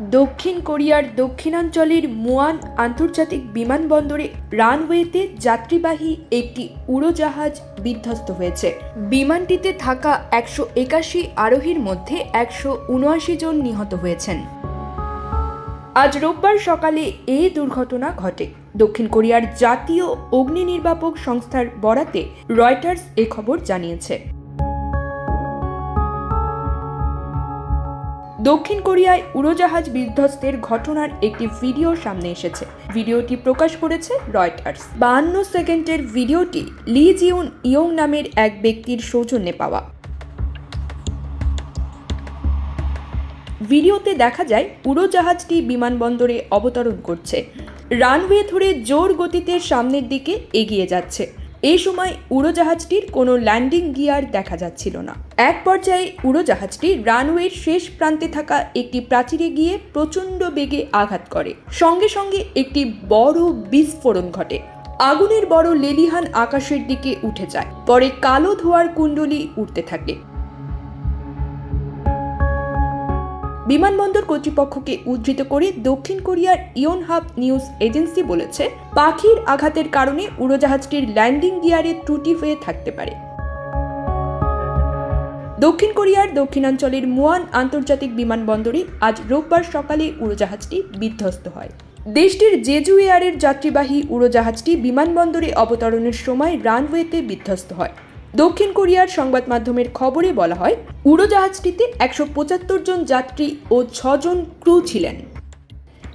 দক্ষিণ কোরিয়ার দক্ষিণাঞ্চলের মুয়ান আন্তর্জাতিক বিমানবন্দরে রানওয়েতে যাত্রীবাহী একটি উড়োজাহাজ বিধ্বস্ত হয়েছে। বিমানটিতে থাকা একশো একাশি আরোহীর মধ্যে একশো উনআশি জন নিহত হয়েছেন। আজ রোববার সকালে এই দুর্ঘটনা ঘটে। দক্ষিণ কোরিয়ার জাতীয় অগ্নি নির্বাপক সংস্থার বরাতে রয়টার্স এ খবর জানিয়েছে। দক্ষিণ কোরিয়ায় উড়োজাহাজ বিধ্বস্তের ঘটনার একটি ভিডিও সামনে এসেছে। ভিডিওটি প্রকাশ করেছে রয়টার্স। বাহান্ন সেকেন্ডের ভিডিওটি লি জিউন ইয়ং নামের এক ব্যক্তির সৌজন্যে পাওয়া। ভিডিওতে দেখা যায়, উড়োজাহাজটি বিমানবন্দরে অবতরণ করছে। রানওয়ে ধরে জোর গতিতে সামনের দিকে এগিয়ে যাচ্ছে। এই সময় উড়োজাহাজটির কোনো ল্যান্ডিং গিয়ার দেখা যাচ্ছিল না। এক পর্যায়ে উড়োজাহাজটি রানওয়ের শেষ প্রান্তে থাকা একটি প্রাচীরে গিয়ে প্রচণ্ড বেগে আঘাত করে। সঙ্গে সঙ্গে একটি বড় বিস্ফোরণ ঘটে। আগুনের বড় লেলিহান আকাশের দিকে উঠে যায়। পরে কালো ধোয়ার কুণ্ডলি উঠতে থাকে। বিমানবন্দর কর্তৃপক্ষকে উদ্ধৃত করে দক্ষিণ কোরিয়ার ইয়ন হাব নিউজ এজেন্সি বলেছে, পাখির আঘাতের কারণে উড়োজাহাজটির ল্যান্ডিং গিয়ারে ত্রুটি হয়ে থাকতে পারে। দক্ষিণ কোরিয়ার দক্ষিণাঞ্চলের মুয়ান আন্তর্জাতিক বিমানবন্দরে আজ রোববার সকালে উড়োজাহাজটি বিধ্বস্ত হয়। দেশটির জেজু এয়ারের যাত্রীবাহী উড়োজাহাজটি বিমানবন্দরে অবতরণের সময় রানওয়েতে বিধ্বস্ত হয়। দক্ষিণ কোরিয়ার সংবাদ মাধ্যমের খবরে বলা হয়, উড়োজাহাজটিতে একশো পঁচাত্তর জন যাত্রী ও ছজন ক্রু ছিলেন।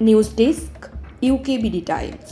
News desk, UKBD Times.